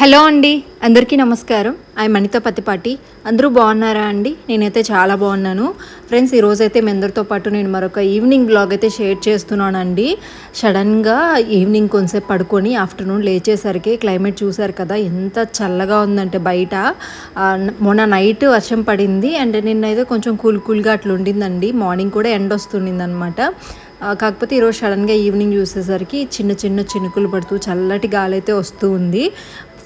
Hello అండి అందరికీ నమస్కారం. ఐ మణిత పత్తిపాటి అందరూ బాగున్నారా అండి? నేనైతే చాలా బాగున్నాను. ఫ్రెండ్స్ ఈరోజైతే మీ అందరితో పాటు నేను మరొక ఈవినింగ్ బ్లాగ్ అయితే షేర్ చేస్తున్నానండి. సడన్గా ఈవినింగ్ కొంచెంసేపు పడుకొని ఆఫ్టర్నూన్ లేచేసరికి క్లైమేట్ చూశారు కదా ఎంత చల్లగా ఉందంటే బయట. మొన్న నైట్ వర్షం పడింది అండ్ నిన్నైతే కొంచెం కూల్ కూల్గా అట్లా ఉండిందండి. మార్నింగ్ కూడా ఎండ వస్తుండింది అనమాట కాకపోతే ఈరోజు సడన్గా ఈవినింగ్ చూసేసరికి చిన్న చిన్న చినుకులు పడుతూ చల్లటి గాలి అయితే వస్తూ ఉంది.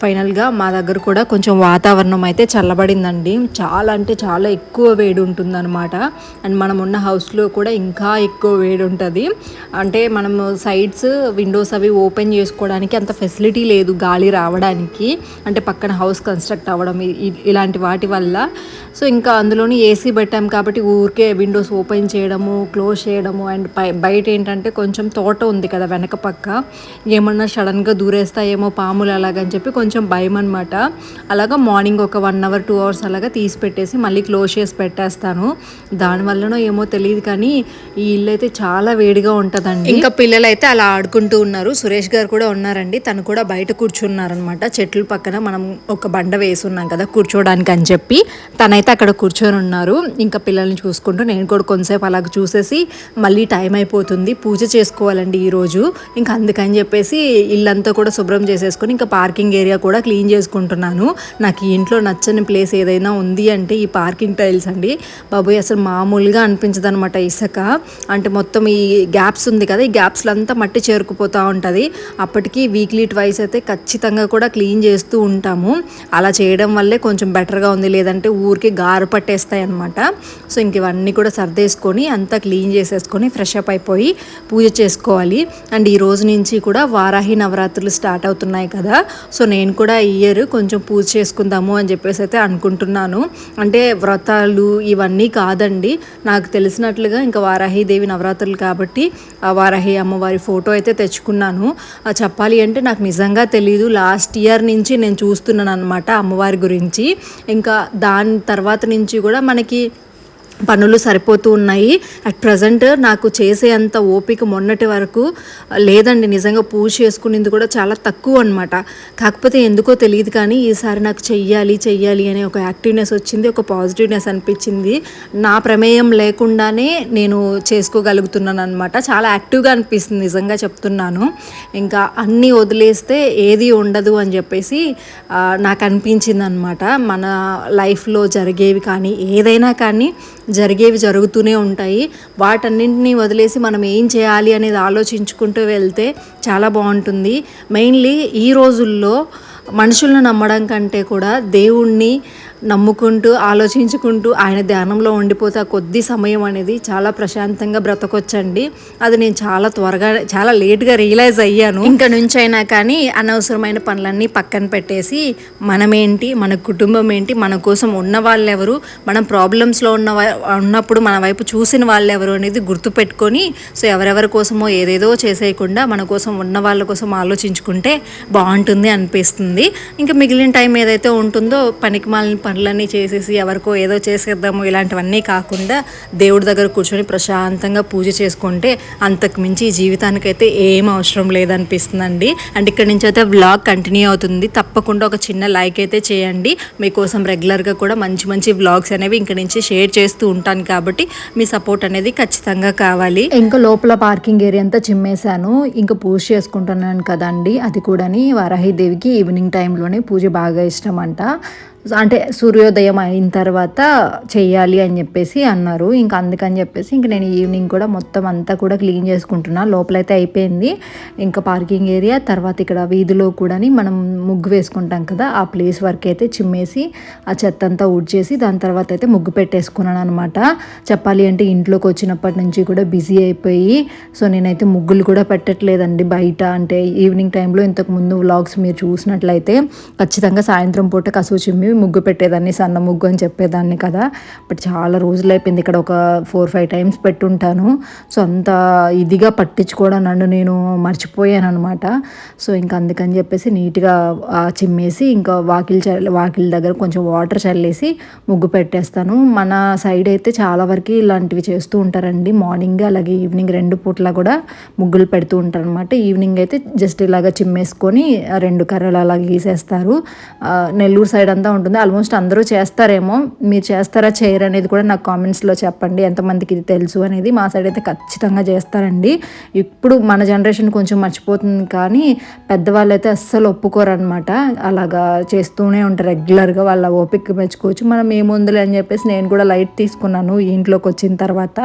ఫైనల్గా మా దగ్గర కూడా కొంచెం వాతావరణం అయితే చల్లబడిందండి. చాలా అంటే చాలా ఎక్కువ వేడి ఉంటుందన్నమాట. అండ్ మనం ఉన్న హౌస్లో కూడా ఇంకా ఎక్కువ వేడి ఉంటుంది. అంటే మనము సైడ్స్ విండోస్ అవి ఓపెన్ చేసుకోవడానికి అంత ఫెసిలిటీ లేదు గాలి రావడానికి. అంటే పక్కన హౌస్ కన్స్ట్రక్ట్ అవ్వడం ఇ- ఇలాంటి వాటి వల్ల. సో ఇంకా అందులోని ఏసీ పెట్టాం కాబట్టి ఊరికే విండోస్ ఓపెన్ చేయడము క్లోజ్ చేయడము అండ్ బయట ఏంటంటే కొంచెం తోట ఉంది కదా వెనక పక్క. ఏమన్నా సడన్గా దూరేస్తాయేమో పాములు అలాగని చెప్పి కొంచెం కొంచెం భయం అనమాట అలాగా మార్నింగ్ ఒక వన్ అవర్ టూ అవర్స్ అలాగా తీసి పెట్టేసి మళ్ళీ క్లోజ్ చేసి పెట్టేస్తాను. దానివల్లనో ఏమో తెలియదు కానీ ఈ ఇల్లు అయితే చాలా వేడిగా ఉంటుందండి. ఇంకా పిల్లలు అయితే అలా ఆడుకుంటూ ఉన్నారు. సురేష్ గారు కూడా ఉన్నారండి. తను కూడా బయట కూర్చున్నారనమాట చెట్ల పక్కన మనం ఒక బండ వేసి ఉన్నాం కదా కూర్చోడానికి అని చెప్పి. తనైతే అక్కడ కూర్చొని ఉన్నారు. ఇంకా పిల్లల్ని చూసుకుంటూ నేను కూడా కొంతసేపు అలాగ చూసేసి మళ్ళీ టైం అయిపోతుంది. పూజ చేసుకోవాలండి ఈరోజు. ఇంకా అందుకని చెప్పేసి ఇల్లంతా కూడా శుభ్రం చేసేసుకొని ఇంకా పార్కింగ్ ఏరియా కూడా క్లీన్ చేసుకుంటున్నాను. నాకు ఈ ఇంట్లో నచ్చని ప్లేస్ ఏదైనా ఉంది అంటే ఈ పార్కింగ్ టైల్స్ అండి. బాబోయ్ అసలు మామూలుగా అనిపించదు అనమాట ఇసుక. అంటే మొత్తం ఈ గ్యాప్స్ ఉంది కదా ఈ గ్యాప్స్లో అంతా మట్టి చేరుకుపోతూ ఉంటుంది. అప్పటికి వీక్లీ ట్వైస్ అయితే ఖచ్చితంగా కూడా క్లీన్ చేస్తూ ఉంటాము. అలా చేయడం వల్లే కొంచెం బెటర్గా ఉంది. లేదంటే ఊరికి గారు పట్టేస్తాయి అనమాట సో ఇంక ఇవన్నీ కూడా సర్దేసుకొని అంతా క్లీన్ చేసేసుకొని ఫ్రెష్ అప్ అయిపోయి పూజ చేసుకోవాలి. అండ్ ఈ రోజు నుంచి కూడా వారాహి నవరాత్రులు స్టార్ట్ అవుతున్నాయి కదా. సో నేను నేను కూడా ఇయ్యరు ఇయర్ కొంచెం పూజ చేసుకుందాము అని చెప్పేసి అయితే అనుకుంటున్నాను. అంటే వ్రతాలు ఇవన్నీ కాదండి. నాకు తెలిసినట్లుగా ఇంకా వారాహి దేవి నవరాత్రులు కాబట్టి ఆ వారాహి అమ్మవారి ఫోటో అయితే తెచ్చుకున్నాను. చెప్పాలి అంటే నాకు నిజంగా తెలీదు. లాస్ట్ ఇయర్ నుంచి నేను చూస్తున్నాను అనమాట అమ్మవారి గురించి. ఇంకా దాని తర్వాత నుంచి కూడా మనకి పనులు సరిపోతూ ఉన్నాయి. అట్ ప్రజెంట్ నాకు చేసే అంత ఓపిక మొన్నటి వరకు లేదండి. నిజంగా పూజ చేసుకునేది కూడా చాలా తక్కువ అనమాట కాకపోతే ఎందుకో తెలియదు కానీ ఈసారి నాకు చెయ్యాలి చెయ్యాలి అనే ఒక యాక్టివ్నెస్ వచ్చింది. ఒక పాజిటివ్నెస్ అనిపించింది. నా ప్రమేయం లేకుండానే నేను చేసుకోగలుగుతున్నాను అనమాట చాలా యాక్టివ్గా అనిపిస్తుంది నిజంగా చెప్తున్నాను. ఇంకా అన్నీ వదిలేస్తే ఏది ఉండదు అని చెప్పేసి నాకు అనిపించింది అనమాట మన లైఫ్లో జరిగేవి కానీ ఏదైనా కానీ జరిగేవి జరుగుతూనే ఉంటాయి. వాటన్నింటినీ వదిలేసి మనం ఏం చేయాలి అనేది ఆలోచించుకుంటూ వెళ్తే చాలా బాగుంటుంది. మెయిన్లీ ఈ రోజుల్లో మనుషులను నమ్మడం కంటే కూడా దేవుణ్ణి నమ్ముకుంటూ ఆలోచించుకుంటూ ఆయన ధ్యానంలో ఉండిపోతే ఆ కొద్ది సమయం అనేది చాలా ప్రశాంతంగా బ్రతకొచ్చండి. అది నేను చాలా త్వరగా చాలా లేట్గా రియలైజ్ అయ్యాను. ఇంకా నుంచి అయినా కానీ అనవసరమైన పనులన్నీ పక్కన పెట్టేసి మనమేంటి మన కుటుంబం ఏంటి మన కోసం ఉన్న వాళ్ళెవరు మనం ప్రాబ్లమ్స్లో ఉన్న ఉన్నప్పుడు మన వైపు చూసిన వాళ్ళెవరు అనేది గుర్తుపెట్టుకొని సో ఎవరెవరి కోసమో ఏదేదో చేసేయకుండా మన కోసం ఉన్న వాళ్ళ కోసం ఆలోచించుకుంటే బాగుంటుంది అనిపిస్తుంది. ఇంకా మిగిలిన టైం ఏదైతే ఉంటుందో పనికి మాలిన పనులన్నీ చేసేసి ఎవరికో ఏదో చేసేద్దాము ఇలాంటివన్నీ కాకుండా దేవుడి దగ్గర కూర్చొని ప్రశాంతంగా పూజ చేసుకుంటే అంతకు మించి ఈ జీవితానికైతే ఏం అవసరం లేదనిపిస్తుందండి. అండ్ ఇక్కడ నుంచి అయితే వ్లాగ్ కంటిన్యూ అవుతుంది. తప్పకుండా ఒక చిన్న లైక్ అయితే చేయండి. మీకోసం రెగ్యులర్గా కూడా మంచి మంచి వ్లాగ్స్ అనేవి ఇంక నుంచి షేర్ చేస్తూ ఉంటాను కాబట్టి మీ సపోర్ట్ అనేది ఖచ్చితంగా కావాలి. ఇంకా లోపల పార్కింగ్ ఏరియా అంతా చిమ్మేశాను. ఇంకా పూజ చేసుకుంటున్నాను కదండి. అది కూడాని వారాహిదేవికి ఈవినింగ్ టైంలోనే పూజ బాగా ఇష్టం అంట అంటే సూర్యోదయం అయిన తర్వాత చేయాలి అని చెప్పేసి అన్నారు. ఇంకా అందుకని చెప్పేసి ఇంక నేను ఈవినింగ్ కూడా మొత్తం అంతా కూడా క్లీన్ చేసుకుంటున్నా. లోపలైతే అయిపోయింది. ఇంకా పార్కింగ్ ఏరియా తర్వాత ఇక్కడ వీధిలో కూడాని మనం ముగ్గు వేసుకుంటాం కదా ఆ ప్లేస్ వరకు అయితే చిమ్మేసి ఆ చెత్త అంతా ఊడ్చేసి దాని తర్వాత అయితే ముగ్గు పెట్టేసుకున్నాను అనమాట చెప్పాలి అంటే ఇంట్లోకి వచ్చినప్పటి నుంచి కూడా బిజీ అయిపోయి సో నేనైతే ముగ్గులు కూడా పెట్టట్లేదండి బయట. అంటే ఈవినింగ్ టైంలో ఇంతకు ముందు వ్లాగ్స్ మీరు చూసినట్లయితే ఖచ్చితంగా సాయంత్రం పూట కసువు చిమ్మి ముగ్గు పెట్టేదాన్ని సన్న ముగ్గు అని చెప్పేదాన్ని కదా. బట్ చాలా రోజులు అయిపోయింది ఇక్కడ ఒక ఫోర్ ఫైవ్ టైమ్స్ పెట్టుంటాను. సో అంత ఇదిగా పట్టించుకోవడం నన్ను నేను మర్చిపోయాను అనమాట సో ఇంకా అందుకని చెప్పేసి నీట్గా చిమ్మేసి ఇంకా వాకిల్ చల్ల వాకిల్ దగ్గర కొంచెం వాటర్ చల్లేసి ముగ్గు పెట్టేస్తాను. మన సైడ్ అయితే చాలా వరకు ఇలాంటివి చేస్తూ ఉంటారండి. మార్నింగ్ అలాగే ఈవినింగ్ రెండు పూట్ల కూడా ముగ్గులు పెడుతూ ఉంటారు అనమాట ఈవినింగ్ అయితే జస్ట్ ఇలాగ చిమ్మేసుకొని రెండు కర్రలు అలా గీసేస్తారు. నెల్లూరు సైడ్ అంతా ఉంటుంది ఆల్మోస్ట్ అందరూ చేస్తారేమో. మీరు చేస్తారా చేయరు అనేది కూడా నాకు కామెంట్స్లో చెప్పండి. ఎంతమందికి ఇది తెలుసు అనేది మా సైడ్ అయితే ఖచ్చితంగా చేస్తారండి. ఇప్పుడు మన జనరేషన్ కొంచెం మర్చిపోతుంది కానీ పెద్దవాళ్ళు అయితే అస్సలు ఒప్పుకోరనమాట అలాగా చేస్తూనే ఉంటారు రెగ్యులర్గా వాళ్ళ ఓపిక మెచ్చుకోవచ్చు. మనం ఏముందులే అని చెప్పేసి నేను కూడా లైట్ తీసుకున్నాను ఇంట్లోకి వచ్చిన తర్వాత.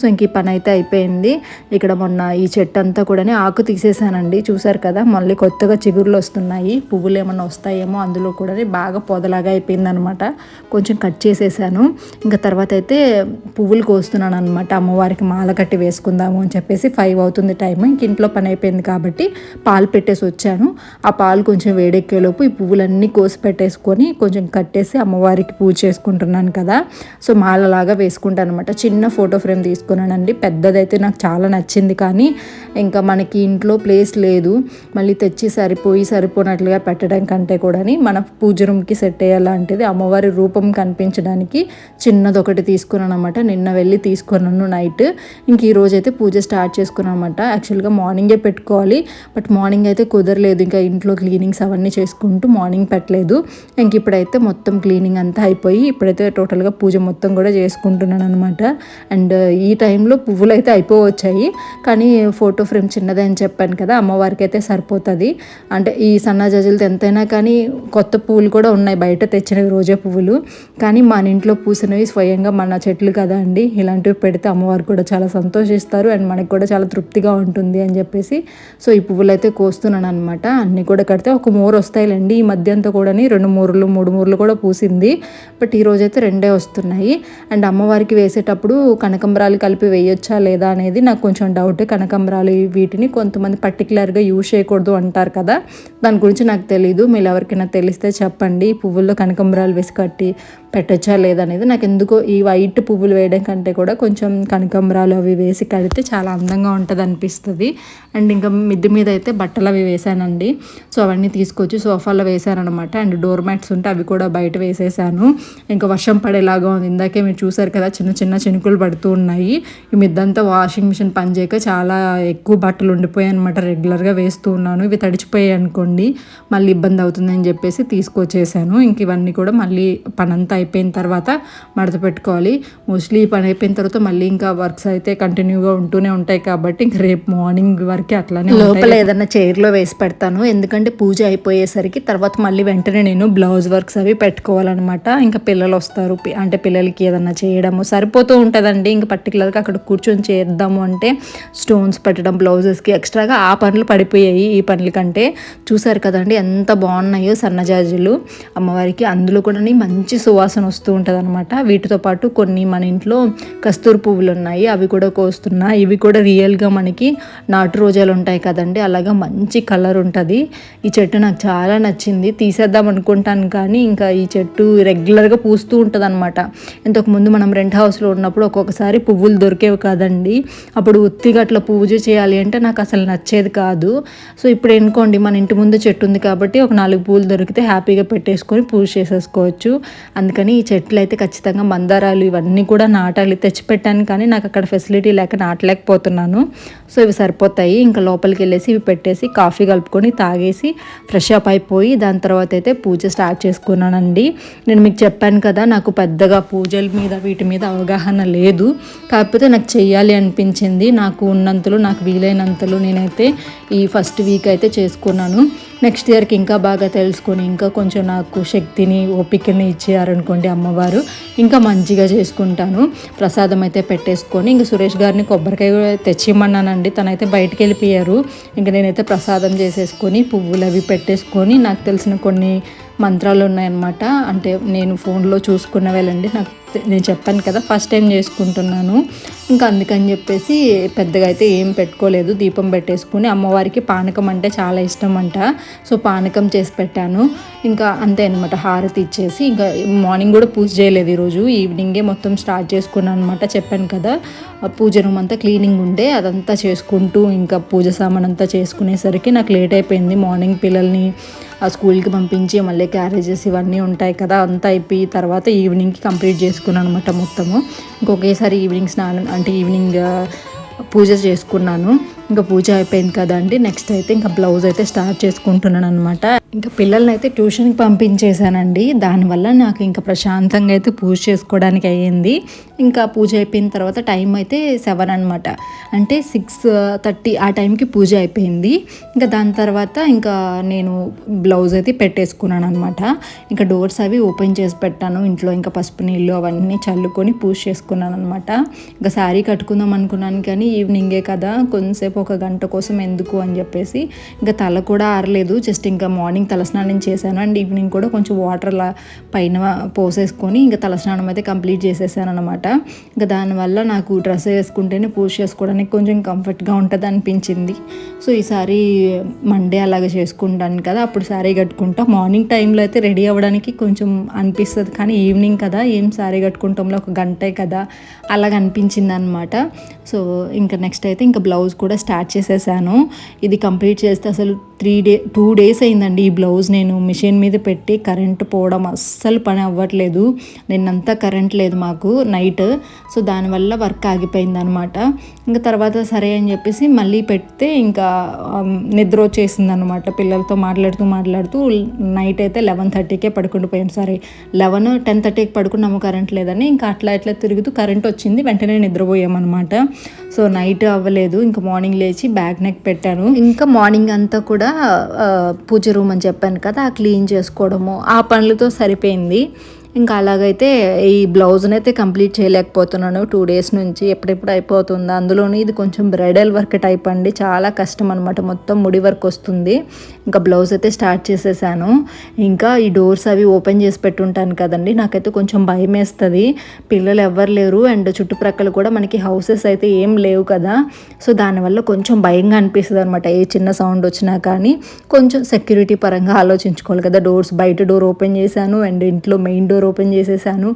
సో ఇంక ఈ పని అయితే అయిపోయింది. ఇక్కడ మొన్న ఈ చెట్టు అంతా కూడా ఆకు తీసేసానండి. చూసారు కదా మళ్ళీ కొత్తగా చిగురులు వస్తున్నాయి. పువ్వులు ఏమన్నా వస్తాయేమో అందులో కూడా బాగా పొదల అయిపోయింది అనమాట కొంచెం కట్ చేసేసాను. ఇంకా తర్వాత అయితే పువ్వులు కోస్తున్నాను అనమాట అమ్మవారికి మాల కట్టి వేసుకుందాము అని చెప్పేసి ఫైవ్ అవుతుంది టైం ఇంక ఇంట్లో పని అయిపోయింది కాబట్టి పాలు పెట్టేసి వచ్చాను. ఆ పాలు కొంచెం వేడెక్కేలోపు ఈ పువ్వులన్నీ కోసి పెట్టేసుకొని కొంచెం కట్టేసి అమ్మవారికి పూజ చేసుకుంటున్నాను కదా. సో మాలలాగా వేసుకుంటాను అనమాట చిన్న ఫోటో ఫ్రేమ్ తీసుకున్నానండి. పెద్దదైతే నాకు చాలా నచ్చింది కానీ ఇంకా మనకి ఇంట్లో ప్లేస్ లేదు. మళ్ళీ తెచ్చి సరిపోయి సరిపోనట్లుగా పెట్టడం కంటే కూడా మన పూజ రూమ్కి సెట్ అయ్యేలాంటిది అమ్మవారి రూపం కనిపించడానికి చిన్నది ఒకటి తీసుకున్నాను అనమాట నిన్న వెళ్ళి తీసుకున్నాను నైట్. ఇంక ఈ పూజ స్టార్ట్ చేసుకున్నాను అనమాట యాక్చువల్గా మార్నింగే పెట్టుకోవాలి. బట్ మార్నింగ్ అయితే కుదరలేదు. ఇంకా ఇంట్లో క్లీనింగ్స్ అవన్నీ చేసుకుంటూ మార్నింగ్ పెట్టలేదు. ఇంక ఇప్పుడైతే మొత్తం క్లీనింగ్ అంతా అయిపోయి ఇప్పుడైతే టోటల్గా పూజ మొత్తం కూడా చేసుకుంటున్నాను అనమాట అండ్ ఈ టైంలో పువ్వులు అయితే అయిపోవచ్చాయి. కానీ ఫోటో ఫ్రేమ్ చిన్నదే అని చెప్పాను కదా అమ్మవారికి అయితే సరిపోతుంది. అంటే ఈ సన్నజాజులతో ఎంతైనా కానీ కొత్త పువ్వులు కూడా ఉన్నాయి బయట తెచ్చినవి రోజా పువ్వులు. కానీ మన ఇంట్లో పూసినవి స్వయంగా మన చెట్లు కదా అండి. ఇలాంటివి పెడితే అమ్మవారు కూడా చాలా సంతోషిస్తారు అండ్ మనకి కూడా చాలా తృప్తిగా ఉంటుంది అని చెప్పేసి. సో ఈ పువ్వులు అయితే కోస్తున్నాను అనమాట అన్నీ కూడా కడితే ఒక మూరు వస్తాయిలేండి. ఈ మధ్య అంతా కూడా రెండు మూరలు మూడు మూరలు కూడా పూసింది. బట్ ఈ రోజైతే రెండే వస్తున్నాయి. అండ్ అమ్మవారికి వేసేటప్పుడు కనకంబరాలు కలిపి వేయొచ్చా లేదా అనేది నాకు కొంచెం డౌట్. కనకంబరాలు వీటిని కొంతమంది పర్టికులర్గా యూజ్ చేయకూడదు అంటారు కదా. దాని గురించి నాకు తెలీదు. మీరు ఎవరికైనా తెలిస్తే చెప్పండి. పువ్వుల్లో కనకంబరాలు వేసి కట్టి పెట్టచ్చా లేదనేది నాకు ఎందుకో ఈ వైట్ పువ్వులు వేయడం కంటే కూడా కొంచెం కనకంబరాలు అవి వేసి కడితే చాలా అందంగా ఉంటుంది అనిపిస్తుంది అండ్ ఇంకా మిద్ది మీద అయితే బట్టలు అవి వేసానండి. సో అవన్నీ తీసుకొచ్చి సోఫాలో వేసానమాట అండ్ డోర్ మ్యాట్స్ ఉంటే అవి కూడా బయట వేసేసాను. ఇంకా వర్షం పడేలాగా ఉంది. ఇందాకే మీరు చూసారు కదా చిన్న చిన్న చినుకులు పడుతూ ఉన్నాయి. ఈ మిద్దంతా వాషింగ్ మిషన్ పనిచేయక చాలా ఎక్కువ బట్టలు ఉండిపోయాయి అనమాట రెగ్యులర్గా వేస్తూ ఉన్నాను. ఇవి తడిచిపోయాయి అనుకోండి మళ్ళీ ఇబ్బంది అవుతుందని చెప్పేసి తీసుకొచ్చేసాను. ఇంక ఇవన్నీ కూడా మళ్ళీ పనంతా అయిపోయిన తర్వాత మడత పెట్టుకోవాలి. మోస్ట్లీ ఈ పని అయిపోయిన తర్వాత మళ్ళీ ఇంకా వర్క్స్ అయితే కంటిన్యూగా ఉంటూనే ఉంటాయి కాబట్టి ఇంకా రేపు మార్నింగ్ వరకు అట్లానే లోపల ఏదన్నా చైర్లో వేసి పెడతాను. ఎందుకంటే పూజ అయిపోయేసరికి తర్వాత మళ్ళీ వెంటనే నేను బ్లౌజ్ వర్క్స్ అవి పెట్టుకోవాలన్నమాట. ఇంకా పిల్లలు వస్తారు. అంటే పిల్లలకి ఏదన్నా చేయడము సరిపోతూ ఉంటుందండి. ఇంకా పర్టికులర్గా అక్కడ కూర్చొని చేద్దాము అంటే స్టోన్స్ పెట్టడం బ్లౌజెస్కి ఎక్స్ట్రాగా ఆ పనులు పడిపోయాయి ఈ పనుల కంటే. చూసారు కదండి ఎంత బాగున్నాయో సన్నజాజులు అమ్మవారికి అందులో కూడా మంచి సువాసన వాసన వస్తూ ఉంటుంది అనమాట వీటితో పాటు కొన్ని మన ఇంట్లో కస్తూరి పువ్వులు ఉన్నాయి. అవి కూడా కోస్తున్నా. ఇవి కూడా రియల్గా మనకి నాటు రోజాలు ఉంటాయి కదండి. అలాగా మంచి కలర్ ఉంటుంది. ఈ చెట్టు నాకు చాలా నచ్చింది. తీసేద్దాం అనుకుంటాను కానీ ఇంకా ఈ చెట్టు రెగ్యులర్గా పూస్తూ ఉంటుంది అనమాట ఇంతకుముందు మనం రెంట్ హౌస్లో ఉన్నప్పుడు ఒక్కొక్కసారి పువ్వులు దొరికేవి కాదండి. అప్పుడు ఉత్తిగా అట్లా పూజ చేయాలి అంటే నాకు అసలు నచ్చేది కాదు. సో ఇప్పుడు ఎన్నుకోండి మన ఇంటి ముందు చెట్టు ఉంది కాబట్టి ఒక నాలుగు పూలు దొరికితే హ్యాపీగా పెట్టేసుకొని పూజ చేసేసుకోవచ్చు. అందుకని కానీ ఈ చెట్లు అయితే ఖచ్చితంగా మందారాలు ఇవన్నీ కూడా నాటాలి. తెచ్చిపెట్టాను కానీ నాకు అక్కడ ఫెసిలిటీ లేక నాటలేకపోతున్నాను. సో ఇవి సరిపోతాయి. ఇంకా లోపలికి వెళ్ళేసి ఇవి పెట్టేసి కాఫీ కలుపుకొని తాగేసి ఫ్రెష్ అప్ అయిపోయి దాని తర్వాత అయితే పూజ స్టార్ట్ చేసుకున్నానండి. నేను మీకు చెప్పాను కదా నాకు పెద్దగా పూజల మీద వీటి మీద అవగాహన లేదు. కాకపోతే నాకు చెయ్యాలి అనిపించింది. నాకు ఉన్నంతలో నాకు వీలైనంతలో నేనైతే ఈ ఫస్ట్ వీక్ అయితే చేసుకున్నాను. నెక్స్ట్ ఇయర్కి ఇంకా బాగా తెలుసుకొని ఇంకా కొంచెం నాకు శక్తిని ఓపికని ఇచ్చారనుకోండి అమ్మవారు ఇంకా మంచిగా చేసుకుంటాను. ప్రసాదం అయితే పెట్టేసుకొని ఇంకా సురేష్ గారిని కొబ్బరికాయ తెచ్చిమ్మన్నానండి. తనైతే బయటికి వెళ్ళిపోయారు. ఇంకా నేనైతే ప్రసాదం చేసేసుకొని పువ్వులు అవి పెట్టేసుకొని నాకు తెలిసిన కొన్ని మంత్రాలు ఉన్నాయన్నమాట అంటే నేను ఫోన్లో చూసుకున్న వెళ్ళండి నాకు నేను చెప్పాను కదా ఫస్ట్ టైం చేసుకుంటున్నాను. ఇంకా అందుకని చెప్పేసి పెద్దగా అయితే ఏం పెట్టుకోలేదు. దీపం పెట్టేసుకుని అమ్మవారికి పానకం అంటే చాలా ఇష్టం అంట సో పానకం చేసి పెట్టాను. ఇంకా అంతే అనమాట హారతి ఇచ్చేసి. ఇంకా మార్నింగ్ కూడా పూజ చేయలేదు ఈరోజు. ఈవినింగే మొత్తం స్టార్ట్ చేసుకున్నాను అనమాట చెప్పాను కదా పూజ రూమ్ అంతా క్లీనింగ్ ఉండే. అదంతా చేసుకుంటూ ఇంకా పూజ సామాన్ అంతా చేసుకునేసరికి నాకు లేట్ అయిపోయింది. మార్నింగ్ పిల్లల్ని ఆ స్కూల్కి పంపించి మళ్ళీ క్యారేజెస్ ఇవన్నీ ఉంటాయి కదా అంతా అయిపోయి తర్వాత ఈవినింగ్కి కంప్లీట్ చేసుకున్నాను అనమాట మొత్తము. ఇంకొకేసారి ఈవినింగ్ స్నానం అంటే ఈవినింగ్ పూజ చేసుకున్నాను. ఇంకా పూజ అయిపోయింది కదండి. నెక్స్ట్ అయితే ఇంకా బ్లౌజ్ అయితే స్టార్ట్ చేసుకుంటున్నాను అనమాట ఇంకా పిల్లల్ని అయితే ట్యూషన్కి పంపించేశానండి. దానివల్ల నాకు ఇంకా ప్రశాంతంగా అయితే పూజ చేసుకోవడానికి అయ్యింది. ఇంకా పూజ అయిపోయిన తర్వాత టైం అయితే సెవెన్ అనమాట అంటే సిక్స్ థర్టీ ఆ టైంకి పూజ అయిపోయింది. ఇంకా దాని తర్వాత ఇంకా నేను బ్లౌజ్ అయితే పెట్టేసుకున్నాను అనమాట ఇంకా డోర్స్ అవి ఓపెన్ చేసి పెట్టాను. ఇంట్లో ఇంకా పసుపు నీళ్ళు అవన్నీ చల్లుకొని పూజ చేసుకున్నాను అనమాట ఇంకా శారీ కట్టుకుందాం అనుకున్నాను కానీ ఈవినింగే కదా. కొంతసేపు ఒక గంట కోసం ఎందుకు అని చెప్పేసి ఇంకా తల కూడా ఆరలేదు. జస్ట్ ఇంకా మార్నింగ్ తలస్నానం చేశాను. అండ్ ఈవినింగ్ కూడా కొంచెం వాటర్ అలా పైన పోసేసుకొని ఇంకా తలస్నానం అయితే కంప్లీట్ చేసేసాను అనమాట ఇంకా దానివల్ల నాకు డ్రెస్ వేసుకుంటేనే పూజ చేసుకోవడానికి కొంచెం కంఫర్ట్గా ఉంటుంది అనిపించింది. సో ఈసారి మండే అలాగే చేసుకుంటాను కదా అప్పుడు శారీ కట్టుకుంటా. మార్నింగ్ టైంలో అయితే రెడీ అవ్వడానికి కొంచెం అనిపిస్తుంది. కానీ ఈవినింగ్ కదా ఏం శారీ కట్టుకుంటాంలో ఒక గంటే కదా అలాగ అనిపించింది అనమాట సో ఇంకా నెక్స్ట్ అయితే ఇంకా బ్లౌజ్ కూడా స్టార్ట్ చేసేసాను. ఇది కంప్లీట్ చేస్తే అసలు త్రీ డే టూ డేస్ అయిందండి ఈ బ్లౌజ్ నేను మిషన్ మీద పెట్టి కరెంట్ పోవడం అస్సలు పని అవ్వట్లేదు. నిన్నంతా కరెంట్ లేదు మాకు నైట్. సో దానివల్ల వర్క్ ఆగిపోయింది అనమాట ఇంకా తర్వాత సరే అని చెప్పేసి మళ్ళీ పెడితే ఇంకా నిద్ర వచ్చేసింది అనమాట పిల్లలతో మాట్లాడుతూ మాట్లాడుతూ నైట్ అయితే లెవెన్ థర్టీకే పడుకుంటూ పోయాం. సరే లెవెన్ టెన్ థర్టీకి పడుకున్నాము కరెంట్ లేదని. ఇంకా అట్లా ఇట్లా తిరుగుతూ కరెంట్ వచ్చింది వెంటనే నిద్రపోయామన్నమాట సో నైట్ అవ్వలేదు ఇంకా మార్నింగ్ లేచి బ్యాక్ నెక్ పెట్టాను. ఇంకా మార్నింగ్ అంతా కూడా పూజ రూమ్ అని చెప్పాను కదా క్లీన్ చేసుకోవడము ఆ పనులతో సరిపోయింది. ఇంకా అలాగైతే ఈ బ్లౌజ్ని అయితే కంప్లీట్ చేయలేకపోతున్నాను. టూ డేస్ నుంచి ఎప్పుడెప్పుడు అయిపోతుంది. అందులోని ఇది కొంచెం బ్రైడల్ వర్క్ టైప్ అండి. చాలా కష్టం అనమాట మొత్తం ముడి వర్క్ వస్తుంది. ఇంకా బ్లౌజ్ అయితే స్టార్ట్ చేసేసాను. ఇంకా ఈ డోర్స్ అవి ఓపెన్ చేసి పెట్టుంటాను కదండి. నాకైతే కొంచెం భయం వేస్తుంది పిల్లలు ఎవ్వరు లేరు. అండ్ చుట్టుప్రక్కల కూడా మనకి హౌసెస్ అయితే ఏం లేవు కదా. సో దానివల్ల కొంచెం భయంగా అనిపిస్తుంది అనమాట ఏ చిన్న సౌండ్ వచ్చినా కానీ కొంచెం సెక్యూరిటీ పరంగా ఆలోచించుకోవాలి కదా. డోర్స్ బయట డోర్ ఓపెన్ చేశాను. అండ్ ఇంట్లో మెయిన్ డోర్ ఓపెన్ చేసేసాను.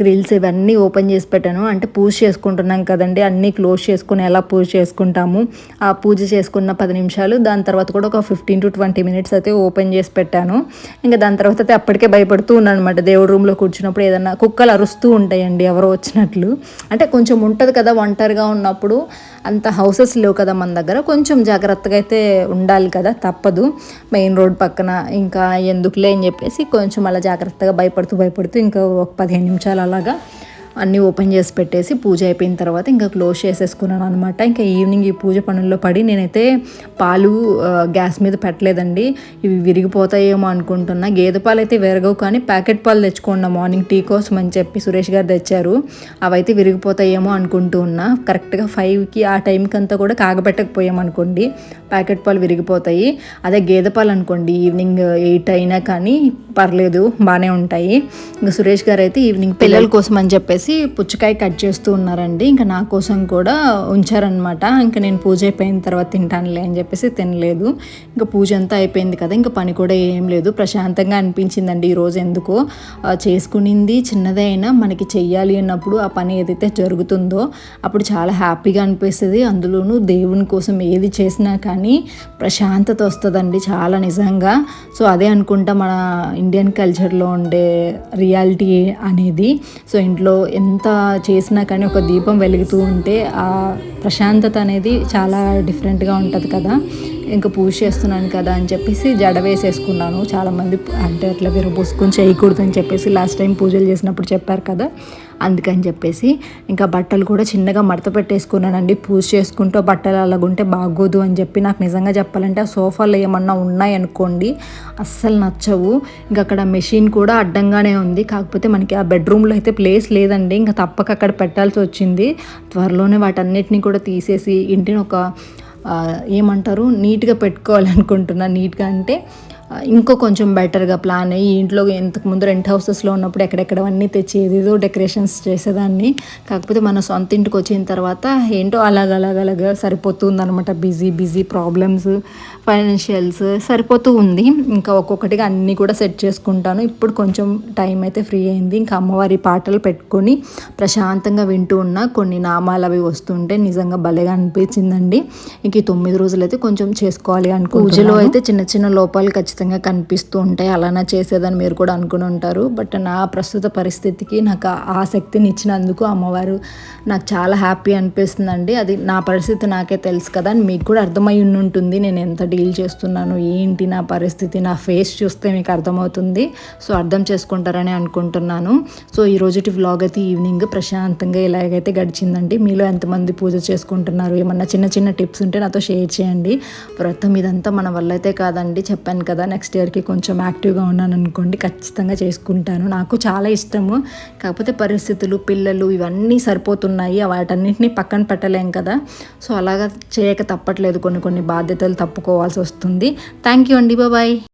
గ్రిల్స్ ఇవన్నీ ఓపెన్ చేసి పెట్టాను. అంటే పూజ చేసుకుంటున్నాం కదండి అన్నీ క్లోజ్ చేసుకుని ఎలా పూజ చేసుకుంటాము? ఆ పూజ చేసుకున్న పది నిమిషాలు దాని తర్వాత కూడా ఒక ఫిఫ్టీన్ టు ట్వంటీ మినిట్స్ అయితే ఓపెన్ చేసి పెట్టాను. ఇంకా దాని తర్వాత అయితే అప్పటికే భయపడుతూ ఉన్నాను అనమాట దేవుడి రూమ్లో కూర్చున్నప్పుడు ఏదన్నా కుక్కలు అరుస్తూ ఉంటాయండి ఎవరో వచ్చినట్లు. అంటే కొంచెం ఉంటుంది కదా ఒంటరిగా ఉన్నప్పుడు అంత హౌసెస్ లేవు కదా మన దగ్గర. కొంచెం జాగ్రత్తగా అయితే ఉండాలి కదా తప్పదు. మెయిన్ రోడ్ పక్కన ఇంకా ఎందుకులే అని చెప్పేసి కొంచెం అలా జాగ్రత్తగా భయపడుతూ భయపడుతూ ఇంకా ఒక పదిహేను నిమిషాలు అలాగా అన్నీ ఓపెన్ చేసి పెట్టేసి పూజ అయిపోయిన తర్వాత ఇంకా క్లోజ్ చేసేసుకున్నాను అనమాట ఇంకా ఈవినింగ్ ఈ పూజ పనుల్లో పడి నేనైతే పాలు గ్యాస్ మీద పెట్టలేదండి. ఇవి విరిగిపోతాయేమో అనుకుంటున్నా. గేదె పాలు అయితే విరగవు కానీ ప్యాకెట్ పాలు తెచ్చుకున్నా మార్నింగ్ టీ కోసం అని చెప్పి సురేష్ గారు తెచ్చారు. అవైతే విరిగిపోతాయేమో అనుకుంటూ ఉన్నా. కరెక్ట్గా ఫైవ్కి ఆ టైంకి అంతా కూడా కాగబెట్టకపోయాం అనుకోండి. ప్యాకెట్ పాలు విరిగిపోతాయి. అదే గేదె పాలు అనుకోండి ఈవినింగ్ ఎయిట్ అయినా కానీ పర్లేదు బాగానే ఉంటాయి. ఇంకా సురేష్ గారు అయితే ఈవినింగ్ పిల్లల కోసం అని చెప్పేసి పుచ్చకాయ కట్ చేస్తూ ఉన్నారండి. ఇంకా నా కోసం కూడా ఉంచారనమాట ఇంకా నేను పూజ అయిపోయిన తర్వాత తింటానులే అని చెప్పేసి తినలేదు. ఇంకా పూజ అంతా అయిపోయింది కదా ఇంకా పని కూడా ఏం లేదు. ప్రశాంతంగా అనిపించిందండి ఈరోజు ఎందుకో. చేసుకునింది చిన్నదైనా అయినా మనకి చెయ్యాలి అన్నప్పుడు ఆ పని ఏదైతే జరుగుతుందో అప్పుడు చాలా హ్యాపీగా అనిపిస్తుంది. అందులోనూ దేవుని కోసం ఏది చేసినా కానీ ప్రశాంతత వస్తుందండి చాలా నిజంగా. సో అదే అనుకుంటా మన ఇండియన్ కల్చర్లో ఉండే రియాలిటీ అనేది. సో ఇంట్లో ఎంత చేసినా కానీ ఒక దీపం వెలుగుతూ ఉంటే ఆ ప్రశాంతత అనేది చాలా డిఫరెంట్గా ఉంటుంది కదా. ఇంకా పూజ చేస్తున్నాను కదా అని చెప్పేసి జడ వేసేసుకున్నాను. చాలామంది అంటే అట్లా విరబోసుకొని చేయకూడదు అని చెప్పేసి లాస్ట్ టైం పూజలు చేసినప్పుడు చెప్పారు కదా. అందుకని చెప్పేసి ఇంకా బట్టలు కూడా చిన్నగా మడత పెట్టేసుకున్నానండి. పూజ చేసుకుంటూ బట్టలు అలాగుంటే బాగోదు అని చెప్పి నాకు నిజంగా చెప్పాలంటే ఆ సోఫాలో ఏమన్నా ఉన్నాయనుకోండి అస్సలు నచ్చవు. ఇంకా అక్కడ మెషిన్ కూడా అడ్డంగానే ఉంది. కాకపోతే మనకి ఆ బెడ్రూమ్లో అయితే ప్లేస్ లేదండి. ఇంకా తప్పక అక్కడ పెట్టాల్సి వచ్చింది. త్వరలోనే వాటన్నిటిని కూడా తీసేసి ఇంటిని ఒక ఏమంటారు? నీట్గా పెట్టుకోవాలనుకుంటున్నా. నీట్గా అంటే ఇంకో కొంచెం బెటర్గా ప్లాన్ అయ్యి ఇంట్లో ఇంతకు ముందు రెంట్ హౌసెస్లో ఉన్నప్పుడు ఎక్కడెక్కడవన్నీ తెచ్చి ఏదేదో డెకరేషన్స్ చేసేదాన్ని. కాకపోతే మన సొంత ఇంటికి వచ్చిన తర్వాత ఏంటో అలాగ అలాగ అలాగ సరిపోతుంది బిజీ బిజీ ప్రాబ్లమ్స్ ఫైనాన్షియల్స్ సరిపోతూ ఉంది. ఇంకా ఒక్కొక్కటిగా అన్నీ కూడా సెట్ చేసుకుంటాను. ఇప్పుడు కొంచెం టైం అయితే ఫ్రీ అయింది. ఇంకా అమ్మవారి పాటలు పెట్టుకొని ప్రశాంతంగా వింటూ ఉన్న కొన్ని నామాలు అవి వస్తుంటే నిజంగా భలేగా అనిపించిందండి. ఇంక ఈ తొమ్మిది రోజులు అయితే కొంచెం చేసుకోవాలి అనుకో పూజలో అయితే చిన్న చిన్న లోపాలు ఖచ్చితంగా కనిపిస్తూ ఉంటాయి. అలానే చేసేదని మీరు కూడా అనుకుని ఉంటారు. బట్ నా ప్రస్తుత పరిస్థితికి నాకు ఆ ఆసక్తిని ఇచ్చినందుకు అమ్మవారు నాకు చాలా హ్యాపీ అనిపిస్తుందండి. అది నా పరిస్థితి నాకే తెలుసు కదా అని మీకు కూడా అర్థమై ఉంటుంది నేను ఎంత డీల్ చేస్తున్నాను ఏంటి నా పరిస్థితి నా ఫేస్ చూస్తే మీకు అర్థమవుతుంది. సో అర్థం చేసుకుంటారని అనుకుంటున్నాను. సో ఈ రోజుటి వ్లాగ్ అయితే ఈవినింగ్ ప్రశాంతంగా ఇలాగైతే గడిచిందండి. మీలో ఎంతమంది పూజ చేసుకుంటున్నారు? ఏమన్నా చిన్న చిన్న టిప్స్ ఉంటే నాతో షేర్ చేయండి. వ్రతం ఇదంతా మన వల్ల అయితే కాదండి. చెప్పాను కదా నెక్స్ట్ ఇయర్కి కొంచెం యాక్టివ్గా ఉన్నాను అనుకోండి ఖచ్చితంగా చేసుకుంటాను. నాకు చాలా ఇష్టము. కాకపోతే పరిస్థితులు పిల్లలు ఇవన్నీ సరిపోతున్నాయి. వాటన్నిటిని పక్కన పెట్టలేం కదా. సో అలాగా చేయక తప్పట్లేదు. కొన్ని కొన్ని బాధ్యతలు తప్పుకోవాల్సి వస్తుంది. థ్యాంక్ యూ అండి. బాబాయ్